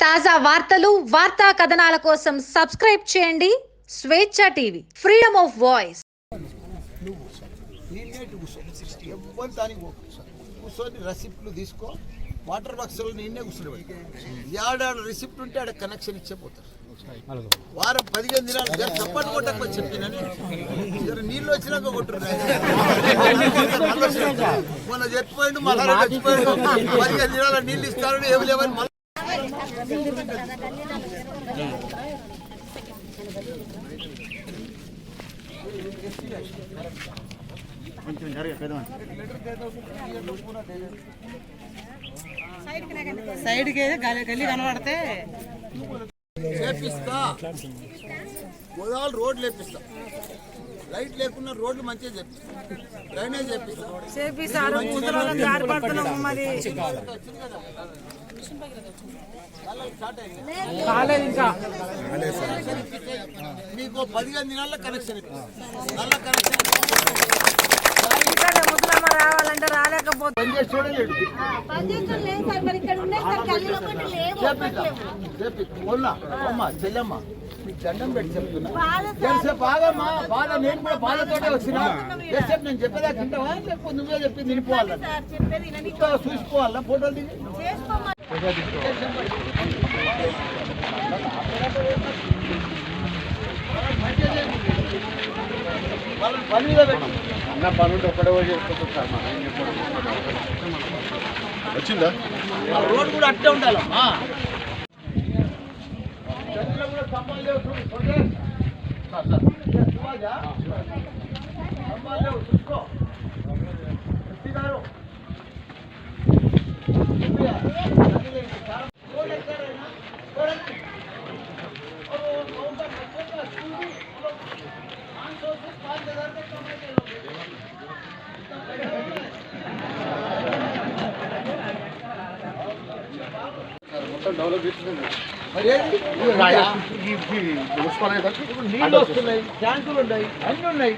తాజా వార్తలు వార్తా కథనాల కోసం సబ్స్క్రైబ్ చేయండి స్వేచ్ఛ టీవీ ఫ్రీడమ్ ఆఫ్ వాయిస్ నీళ్ళేటి కూర్చొని రెసిప్ట్లు తీసుకో వాటర్ బాక్స్లో నిన్నే కూర్చోబెట్టి ఏడాడ రిసిప్ట్ ఉంటే ఆడ కనెక్షన్ ఇచ్చే పోతారు వారం పదిహేను దినాలు జర చప్పట్లు కొట్టకపోతే చెప్పినని నీళ్ళు వచ్చినాక కొట్టురు మొన్న చచ్చిపోయిండు మళ్ళా చచ్చిపోయిండు పదిహేను దినాల నీళ్ళు ఇస్తారని ఏమి లేవని మళ్ళీ సైడ్కి గలి గల్లి కనబడితే చేపిస్తా గోదావరి రోడ్లు వేపిస్తా లైట్ లేకున్నా రోడ్లు మంచిగా చేపిస్తా. డ్రైనేజ్ చేపిస్తా. చేపిస్తారు కాలేదు ఇంకా. మీకు పదిహేను దినాల్లో కనెక్షన్ రావాలంటే రాలేకపోతే చెల్లెమ్మ మీకు దండం పెట్టి చెప్తున్నా. బాధ ఎంతసేపు బాగమ్మా బాధ నేను కూడా బాధతోటే వచ్చినా. ఎంతసేపు నేను చెప్పేదాకా వింటావా? చెప్పు నువ్వే చెప్పింది వినిపోవాలని సార్. చెప్పేది వినని అన్న చూసుకోవాలా ఒక్కడే పోయి చేసుకోమని వచ్చిందా ఆ రోడ్ కూడా అట్టే ఉండాలమ్మా కూడా సార్, సార్. నీళ్ళు వస్తున్నాయి ట్యాంకులు ఉన్నాయి అన్ని ఉన్నాయి.